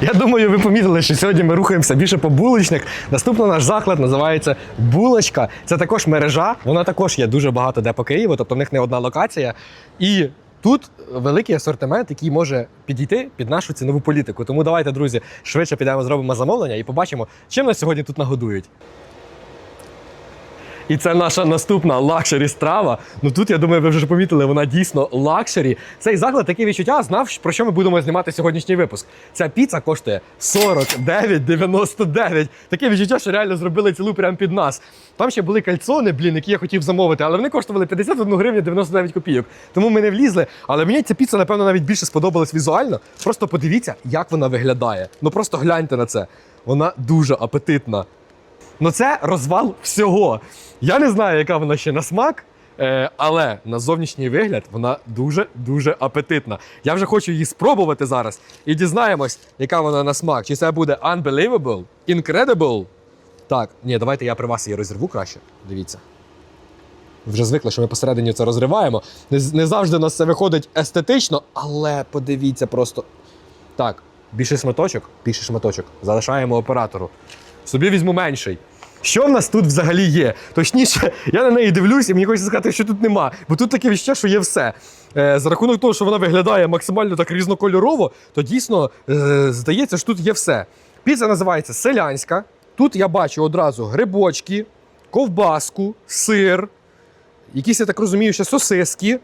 Я думаю, ви помітили, що сьогодні ми рухаємося більше по булочних. Наступний наш заклад називається Булочка. Це також мережа. Вона також є дуже багато де по Києву, тобто в них не одна локація. І тут великий асортимент, який може підійти під нашу цінову політику. Тому давайте, друзі, швидше підемо зробимо замовлення і побачимо, чим нас сьогодні тут нагодують. І це наша наступна лакшері страва. Ну тут я думаю, ви вже помітили, вона дійсно лакшері. Цей заклад таке відчуття знав, про що ми будемо знімати сьогоднішній випуск. Ця піца коштує 49,99. Таке відчуття, що реально зробили цілу прямо під нас. Там ще були кальцони, блін, які я хотів замовити, але вони коштували 51 гривню 99 копійок. Тому ми не влізли. Але мені ця піца, напевно, навіть більше сподобалась візуально. Просто подивіться, як вона виглядає. Ну просто гляньте на це. Вона дуже апетитна. Ну це розвал всього. Я не знаю, яка вона ще на смак, е, але на зовнішній вигляд вона дуже-дуже апетитна. Я вже хочу її спробувати зараз і дізнаємось, яка вона на смак. Чи це буде unbelievable, incredible. Так, ні, давайте я при вас її розірву краще. Дивіться. Вже звикли, що ми посередині це розриваємо. Не, не завжди у нас це виходить естетично, але подивіться просто. Так, більший шматочок, більший шматочок. Залишаємо оператору. Собі візьму менший. Що в нас тут взагалі є? Точніше, я на неї дивлюсь, і мені хочеться сказати, що тут нема. Бо тут таке відчуття, що є все. Е, за рахунок того, що вона виглядає максимально так різнокольорово, то дійсно е, здається, що тут є все. Піца називається селянська. Тут я бачу одразу грибочки, ковбаску, сир, якісь, я так розумію, ще сосиски,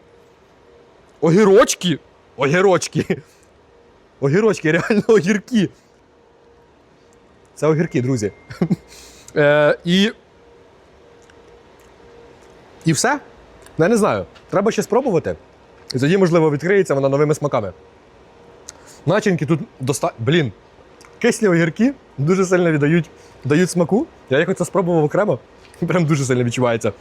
огірочки. Огірочки. Огірочки, реально огірки. Це огірки, друзі. Е, і. І все. Ну, Я не знаю. Треба ще спробувати. І тоді, можливо, відкриється вона новими смаками. Начинки тут доста... Блін. Кислі огірки дуже сильно віддають дають смаку. Я їх оце спробував окремо. Прям дуже сильно відчувається.